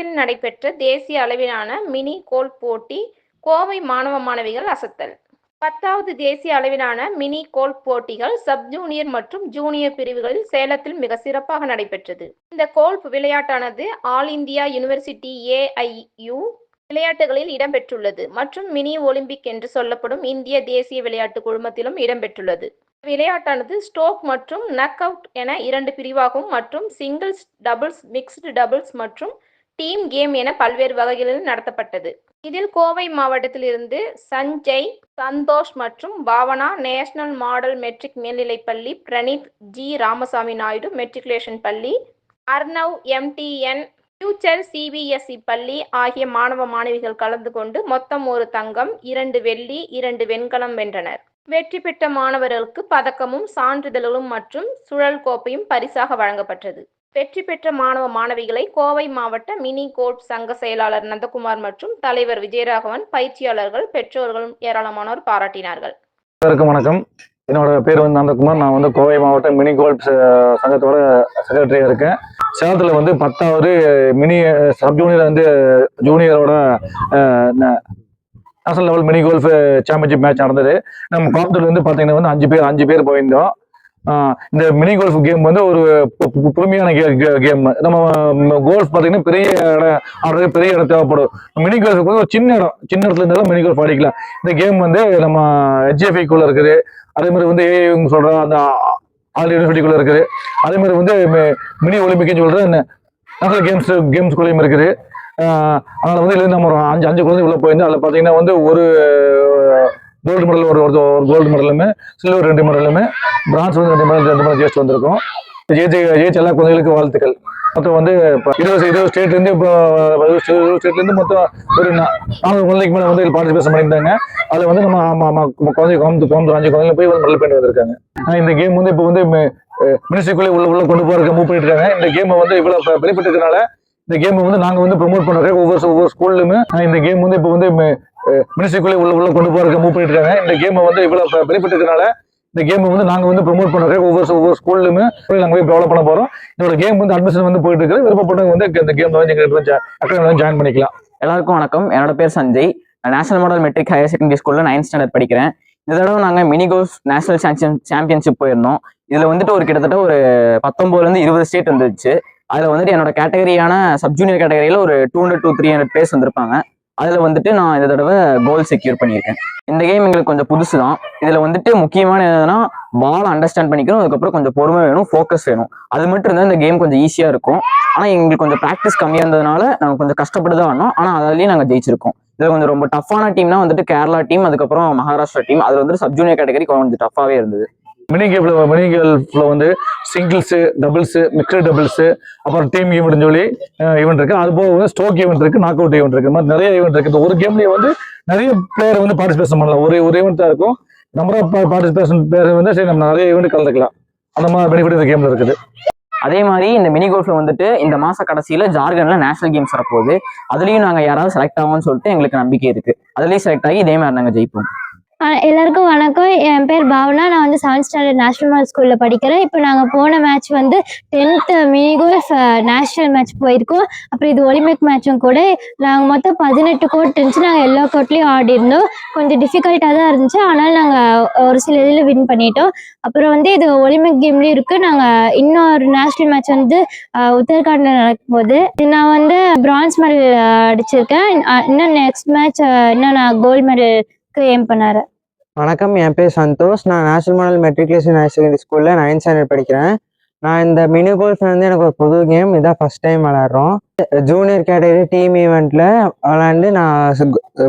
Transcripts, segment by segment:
சேலத்தில் நடைபெற்ற தேசிய அளவிலான மினி கோல் போட்டி கோவை மாணவ மாணவிகள் அசத்தல். பத்தாவது தேசிய அளவிலான மினி கோல் போட்டிகள் சப் ஜூனியர் மற்றும் ஜூனியர் பிரிவுகளில் சேலத்தில் மிக சிறப்பாக நடைபெற்றது. இந்த கோல்ஃப் விளையாட்டானது ஆல் இந்தியா யூனிவர்சிட்டி ஏஐயு விளையாட்டுகளில் இடம்பெற்றுள்ளது மற்றும் மினி ஒலிம்பிக் என்று சொல்லப்படும் இந்திய தேசிய விளையாட்டு குழுமத்திலும் இடம்பெற்றுள்ளது. விளையாட்டானது ஸ்டோக் மற்றும் நக் அவுட் என இரண்டு பிரிவாகவும் மற்றும் சிங்கிள்ஸ் டபுள்ஸ் மிக்ஸ்டு டபுள்ஸ் மற்றும் டீம் கேம் என பல்வேறு வகைகளில் நடத்தப்பட்டது. இதில் கோவை மாவட்டத்திலிருந்து சஞ்சய் சந்தோஷ் மற்றும் பாவனா நேஷனல் மாடல் மெட்ரிக் மேல்நிலைப்பள்ளி பிரணீத் ஜி ராமசாமி நாயுடு மெட்ரிகுலேஷன் பள்ளி அர்ணவ் எம்டிஎன் ஃபியூச்சர் சிபிஎஸ்இ பள்ளி ஆகிய மாணவ மாணவிகள் கலந்து கொண்டு மொத்தம் ஒரு தங்கம் இரண்டு வெள்ளி இரண்டு வெண்கலம் வென்றனர். வெற்றி பெற்ற மாணவர்களுக்கு பதக்கமும் சான்றிதழ்களும் மற்றும் சுழல் கோப்பையும் பரிசாக வழங்கப்பட்டது. வெற்றி பெற்ற மாணவ மாணவிகளை கோவை மாவட்ட மினி கோட் சங்க செயலாளர் நந்தகுமார் மற்றும் தலைவர் விஜயராகவன் பயிற்சியாளர்கள் பெற்றோர்களும் ஏராளமானோர் பாராட்டினார்கள். வணக்கம். என்னோட பேர் வந்து நந்தகுமார். நான் வந்து கோவை மாவட்ட மினி கோல்ஃப் சங்கத்தோட செக்ரட்டரியாக இருக்கேன். சேலத்தில் வந்து பத்தாவது மினி சப் ஜூனியர் வந்து ஜூனியரோட national level mini golf championship match நடந்தது. நம்ம கோயம்புத்தூர்ல வந்து பார்த்தீங்கன்னா வந்து அஞ்சு பேர் அஞ்சு பேர் போயிருந்தோம். இந்த மினி கோல்ஃப் கேம் வந்து ஒரு பு- பு- புதுமையான கேம் நம்ம கோல்ஃப் பார்த்தீங்கன்னா பெரிய இடம் ஆடுறது பெரிய இடம் தேவைப்படும். மினி கோல்ஃப் வந்து ஒரு சின்ன இடம். சின்ன இடத்துல இருந்தாலும் மினி கோல்ஃப் ஆடிக்கலாம். இந்த கேம் வந்து நம்ம HFI இருக்குது. அதே மாதிரி வந்து ஏஐங்க சொல்கிற அந்த ஆல் யூனிவர்சிட்டிக்குள்ள இருக்குது. அதே மாதிரி வந்து மி- மினி ஒலிம்பிக்னு சொல்கிற நேஷனல் கேம்ஸ் கேம்ஸ்குள்ளேயும் இருக்குது. அதனால் வந்து இதுல நம்ம ஒரு அஞ்சு அஞ்சு குழந்தை உள்ளே போயிருந்தோம் அதில் பார்த்தீங்கன்னா வந்து ஒரு கோல்டு மெடல் ஒரு ஒரு கோல்டு மெடலுமே சில்வர் ரெண்டு மெடலுமே பிரான்ஸ் வந்து ரெண்டு மெடல் ரெண்டு மெடல் ஜெயிச்சு வந்திருக்கோம். ஜெயிச்சு ஜெயிச்ச எல்லா குழந்தைகளுக்கும் வாழ்த்துக்கள். மொத்தம் வந்து இருபது இருபது ஸ்டேட்லேருந்து இப்போ இருபது ஸ்டேட்லேருந்து மொத்தம் ஒரு நாலு குழந்தைக்கு மேலே வந்து பார்ட்டிசிபேஷன் பண்ணியிருந்தாங்க. அதில் வந்து நம்ம ஆமா, குழந்தை குழந்தை கோயம்புத்தூர் அஞ்சு குழந்தைங்க போய் வந்து மெடல் பண்ணி வந்திருக்காங்க. இந்த கேம் வந்து இப்போ வந்து மினிஸ்ட்ரிக்குள்ளே உள்ள உள்ள கொண்டு போகிறதுக்கு மூவ் பண்ணிட்டு இருக்காங்க. இந்த கேமை வந்து இவ்வளோ பெனிஃபிட் இருக்கிறனால இந்த கேம் வந்து நாங்கள் வந்து ப்ரொமோட் பண்ணுறோம் ஒவ்வொரு ஒவ்வொரு ஸ்கூல்லுமே இந்த கேம் வந்து இப்போ வந்து மினிஸ்ட்ரிக்குள்ளே உள்ள உள்ள கொண்டு போறதுக்கு மூவ் பண்ணிட்டு இருக்காங்க. இந்த கேமை வந்து இவ்வளோ பெனிஃபிட் இந்த கேம் வந்து நாங்கள் வந்து ப்ரொமோட் பண்ணுறோம் ஒவ்வொரு ஒவ்வொரு ஸ்கூல்லுமே நாங்கள் போய் டெவலப் பண்ண போகிறோம் இதோட கேம் வந்து அட்மிஷன் வந்து போயிட்டு இருக்கு விருப்பப்பட்டவங்க வந்து இந்த கேம் வந்து எங்க ஜாயின் பண்ணிக்கலாம். எல்லாருக்கும் வணக்கம். என்னோட பேர் சஞ்சய். நான் national model matric higher secondary ஸ்கூல்ல நைன்த் ஸ்டாண்டர்ட் படிக்கிறேன். இந்த தடவை நாங்கள் மினி கோஸ் நேஷனல் சாம்பியன் சாம்பியன்ஷிப் போயிருந்தோம். இதில் வந்துட்டு ஒரு கிட்டத்தட்ட ஒரு பத்தொம்போதுலேருந்து இருபது ஸ்டேட் வந்துச்சு அதில் வந்துட்டு என்னோட கேட்டகரியான சப் ஜூனியர் கேட்டகரியில் ஒரு two hundred two three hundred purse வந்திருப்பாங்க. அதில் வந்துட்டு நான் இந்த தடவை கோல் செக்யூர் பண்ணியிருக்கேன். இந்த கேம் எங்களுக்கு கொஞ்சம் புதுசு தான் இதில் வந்துட்டு முக்கியமான என்னன்னா பால் அண்டர்ஸ்டாண்ட் பண்ணிக்கணும். அதுக்கப்புறம் கொஞ்சம் பொறுமை வேணும் ஃபோக்கஸ் வேணும். அது மட்டும் இருந்தால் இந்த கேம் கொஞ்சம் ஈஸியாக இருக்கும். ஆனால் எங்களுக்கு கொஞ்சம் ப்ராக்டிஸ் கம்மியாக இருந்ததுனால நாங்கள் கொஞ்சம் கஷ்டப்பட்டு தான் ஆனோம் ஆனால் அதுலேயும் நாங்கள் ஜெயிச்சிருக்கோம். இதில் கொஞ்சம் ரொம்ப டஃப்பான டீம்னா வந்துட்டு கேரளா டீம் அதுக்கப்புறம் மகாராஷ்டிரா டீம் அதில் வந்துட்டு சப்ஜூனியர் கேட்டகரி கொஞ்சம் டஃப்பாகவே இருந்தது. மினி கேம்ல மினி கேம்ல வந்து சிங்கிள்ஸ் டபுள்ஸ் மிக்சட் டபுள்ஸ் அப்புறம் டீம் ஈவெண்ட்னு சொல்லி ஈவெண்ட் இருக்கு. அது போக வந்து ஸ்டோக் ஈவெண்ட் இருக்கு நாக் அவுட் ஈவெண்ட் இருக்கு மாதிரி நிறைய ஈவெண்ட் இருக்கு. இந்த ஒரு கேம்லயே வந்து நிறைய பிளேயர் வந்து பார்ட்டிசிபேஷன் பண்ணலாம். ஒரு ஒரு ஈவெண்ட் தான் இருக்கும். நம்பர் ஆஃப் பார்ட்டிசிபேஷன் பேர் வந்து சரி நம்ம நிறைய ஈவெண்ட் கலந்துக்கலாம். அந்த மாதிரி பெனிஃபிட் இந்த கேம்ல இருக்குது. அதே மாதிரி இந்த மினி கோல்ஃபில் வந்துட்டு இந்த மாச கடைசியில ஜார்க்கண்ட்ல நேஷனல் கேம்ஸ் வரப்போகுது. அதுலேயும் நாங்க யாராவது செலக்ட் ஆகும்னு சொல்லிட்டு எங்களுக்கு நம்பிக்கை இருக்குது அதுலயும் செலக்ட் ஆகி இதே மாதிரி நாங்க ஜெயிப்போம். எல்லாருக்கும் வணக்கம். என் பேர் பாவனா. நான் வந்து செவன்த் ஸ்டாண்டர்ட் நேஷனல் மார்க் ஸ்கூலில் படிக்கிறேன். இப்போ நாங்கள் போன மேட்ச் வந்து tenth mini golf national match போயிருக்கோம். அப்புறம் இது ஒலிம்பிக் மேட்சும் கூட. நாங்கள் மொத்தம் பதினெட்டு கோட் இருந்துச்சு. நாங்கள் எல்லா கோட்லேயும் ஆடி இருந்தோம். கொஞ்சம் டிஃபிகல்ட்டாக தான் இருந்துச்சு. ஆனால் நாங்கள் ஒரு சில இதில் வின் பண்ணிட்டோம். அப்புறம் வந்து இது ஒலிம்பிக் கேம்லேயும் இருக்குது நாங்கள் இன்னொரு நேஷ்னல் மேட்ச் வந்து உத்தரகாண்டில் நடக்கும் போது நான் வந்து பிரான்ஸ் மெடல் அடிச்சிருக்கேன். இன்னும் நெக்ஸ்ட் மேட்ச் இன்னும் நான் கோல்டு மெடல் ஏம் பண்ணாரு. வணக்கம் என் பேர் சந்தோஷ். நான் national model matriculation higher secondary ஸ்கூலில் நைன்த் ஸ்டாண்டர்ட் படிக்கிறேன். நான் இந்த மினி கோல்ஃப் வந்து எனக்கு ஒரு புது கேம் இதான் ஃபர்ஸ்ட் டைம் விளாட்றோம் ஜூனியர் கேட்டகரி டீம் ஈவெண்ட்டில் விளாண்டு நான்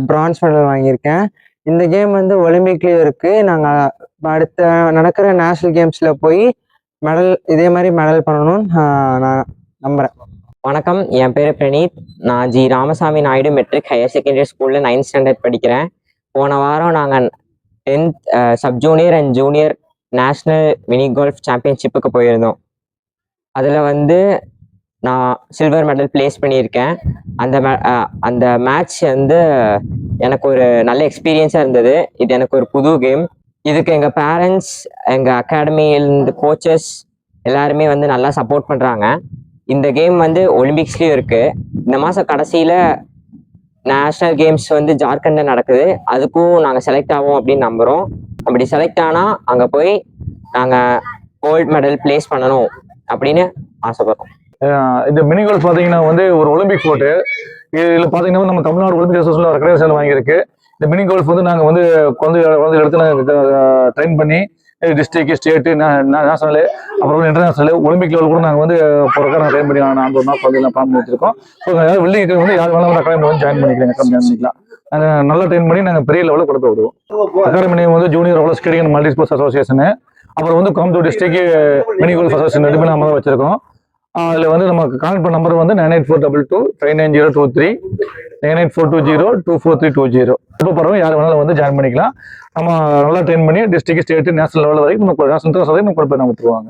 பிரான்ஸ் மெடல் வாங்கியிருக்கேன். இந்த கேம் வந்து ஒலிம்பிக்லேயும் இருக்குது நாங்கள் அடுத்த நடக்கிற நேஷ்னல் கேம்ஸில் போய் மெடல் இதே மாதிரி மெடல் பண்ணணும்னு நான் நம்புகிறேன் வணக்கம் என் பேர் பிரணீத் நான் G. Ramasamy Naidu matric higher secondary ஸ்கூலில் நைன்த் ஸ்டாண்டர்ட் படிக்கிறேன். போன வாரம் நாங்கள் tenth sub junior and junior national mini golf சாம்பியன்ஷிப்புக்கு போயிருந்தோம். அதில் வந்து நான் சில்வர் மெடல் ப்ளேஸ் பண்ணியிருக்கேன். அந்த மே- அந்த மேட்ச் வந்து எனக்கு ஒரு நல்ல எக்ஸ்பீரியன்ஸாக இருந்தது. இது எனக்கு ஒரு புது கேம் இதுக்கு எங்கள் பேரண்ட்ஸ் எங்கள் அகாடமியிலேருந்து கோச்சஸ் எல்லாருமே வந்து நல்லா சப்போர்ட் பண்ணுறாங்க இந்த கேம் வந்து ஒலிம்பிக்ஸ்லேயும் இருக்குது இந்த மாதம் கடைசியில் நேஷ்னல் கேம்ஸ் வந்து ஜார்க்கண்ட்ல நடக்குது. அதுக்கும் நாங்கள் செலக்ட் ஆகும் அப்படின்னு நம்புகிறோம் அப்படி செலக்ட் ஆனால் அங்கே போய் நாங்கள் கோல்ட் மெடல் பிளேஸ் பண்ணணும் அப்படின்னு ஆசைப்படுறோம். இந்த மினி கோல்ஃப் பார்த்தீங்கன்னா வந்து ஒரு ஒலிம்பிக் போட்டு இதில் பார்த்தீங்கன்னா நம்ம தமிழ்நாடு ஒலிம்பிக் அசோசியேஷன் ரெக்கக்னேஷன் வாங்கியிருக்கு. இந்த மினி கோல்ஃப் வந்து நாங்கள் வந்து குழந்தை குழந்தை எடுத்து நாங்கள் ட்ரெயின் பண்ணி டிஸ்ட்ரிக்ட் ஸ்டேட்டு நேஷனலு அப்புறம் வந்து இன்டர்நேஷனல் ஒலிம்பிக் லெவல் கூட நாங்கள் வந்து போகிறக்காக நாங்கள் ட்ரெயின் பண்ணி நான் ஒரு நாள் குழந்தைலாம் பிளான் பண்ணி வச்சிருக்கோம் ஸோ யாரும் வெள்ளிக்கு வந்து யார் வேணாலும் அகாடமி வந்து ஜாயின் பண்ணிக்கலாம் அகாடமி ஜாயின் பண்ணிக்கலாம். நாங்கள் நல்லா ட்ரெயின் பண்ணி நாங்கள் பெரிய லெவலில் கொண்டு விடுவோம். அகாடமி வந்து junior roller skating and multi sports association அப்புறம் வந்து Coimbatore district mini golf association ரெண்டு பேரும் நம்ம தான் வச்சிருக்கோம். அதில் வந்து நமக்கு கான்ட் பண்ண நம்பர் வந்து nine eight four double two five nine zero two three nine eight four two zero two four three two zero இப்போ பரவாயில்ல யார் வேணாலும் வந்து ஜாயின் பண்ணிக்கலாம். நம்ம நல்லா ட்ரெயின் பண்ணி டிஸ்ட்ரிக்ட் ஸ்டேட் நேஷனல் லெவல் வரைக்கும் நம்ம நேஷனல் வரைக்கும் கொண்டு போய் நம்ம விட்டுருவாங்க